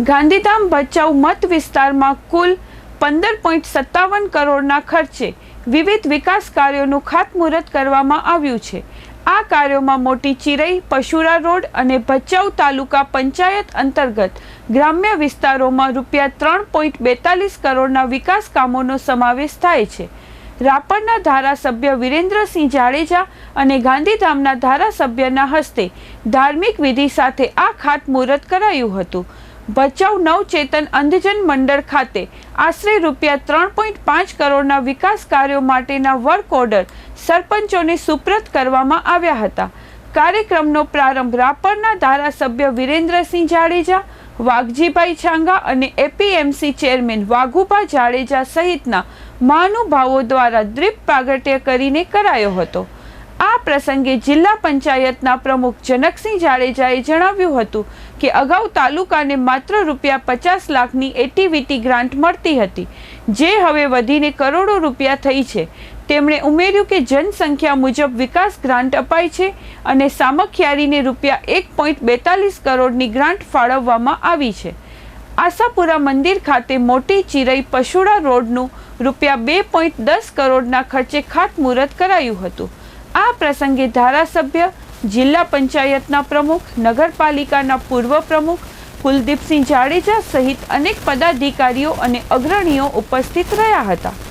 ગાંધીધામ ભચાઉ મત વિસ્તારમાં કુલ પંદર પોઈન્ટ સત્તાવન કરોડના ખર્ચે વિવિધ વિકાસ કાર્યોનું ખાતમુહૂર્ત કરવામાં આવ્યું છે. આ કાર્યોમાં મોટી ચિરઈ, પશુરા રોડ અને ભચાઉ તાલુકા પંચાયત અંતર્ગત ગ્રામ્ય વિસ્તારોમાં રૂપિયા ત્રણ પોઈન્ટ બેતાલીસ કરોડના વિકાસ કામોનો સમાવેશ થાય છે. રાપરના ધારાસભ્ય વિરેન્દ્રસિંહ જાડેજા અને ગાંધીધામના ધારાસભ્યના હસ્તે ધાર્મિક વિધિ સાથે આ ખાતમુહૂર્ત કરાયું હતું. ભચાઉ નવચેતન અંધજન મંડળ ખાતે આશરે રૂપિયા ત્રણ પોઈન્ટ પાંચ કરોડના વિકાસ કાર્યો માટેના વર્ક ઓર્ડર સરપંચોને સુપ્રત કરવામાં આવ્યા હતા. કાર્યક્રમનો પ્રારંભ રાપરના ધારાસભ્ય વિરેન્દ્રસિંહ જાડેજા, વાઘજીભાઈ છાંગા અને એપીએમસી ચેરમેન વાઘુભા જાડેજા સહિતના મહાનુભાવો દ્વારા દ્રીપ પ્રાગટ્ય કરીને કરાયો હતો. પ્રસંગે જિલ્લા પંચાયતના પ્રમુખ જનકસિંહ જાડેજાએ જણાવ્યું હતું કે અગાઉ તાલુકાને માત્ર રૂપિયા પચાસ લાખની એટીવીટી ગ્રાન્ટ મળતી હતી. જે હવે વધીને કરોડો રૂપિયા થઈ છે. તેમણે ઉમેર્યું કે જનસંખ્યા મુજબ વિકાસ ગ્રાન્ટ અપાય છે અને સામખિયારીને રૂપિયા એક પોઈન્ટ બેતાલીસ કરોડની ગ્રાન્ટ ફાળવવામાં આવી છે. આશાપુરા મંદિર ખાતે મોટી ચિરઈ પશુડા રોડનું રૂપિયા બે પોઈન્ટ દસ કરોડના ખર્ચે ખાતમુહૂર્ત કરાયું હતું. પ્રસંગે ધારાસભ્ય, જિલ્લા પંચાયતના પ્રમુખ, નગરપાલિકાના પૂર્વ પ્રમુખ, કુલદીપસિંહ જાડેજા સહિત અનેક પદાધિકારીઓ અને અગ્રણીઓ ઉપસ્થિત રહ્યા હતા.